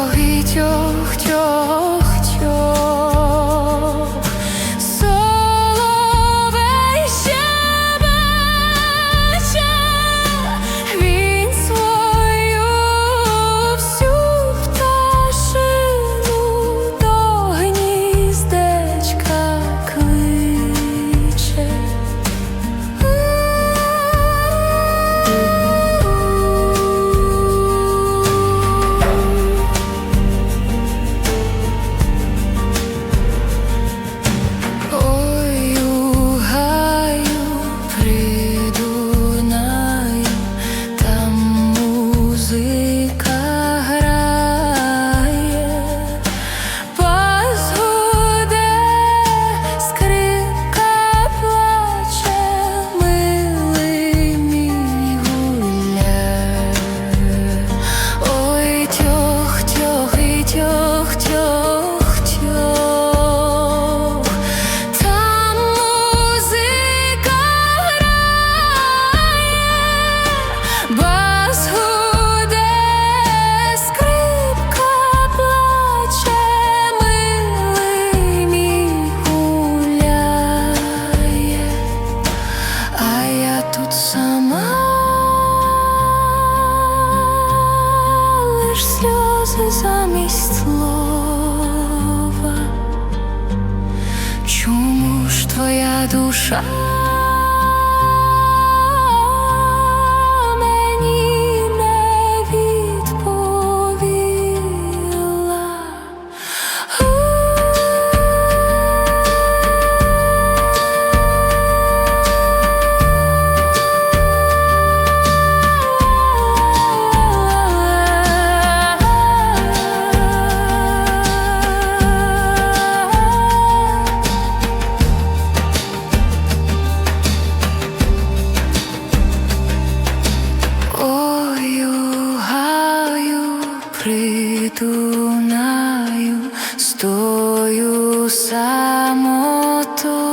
багатьох. тут сама, лиш сльози замість слова, чому ж твоя душа? лунаю з самотою.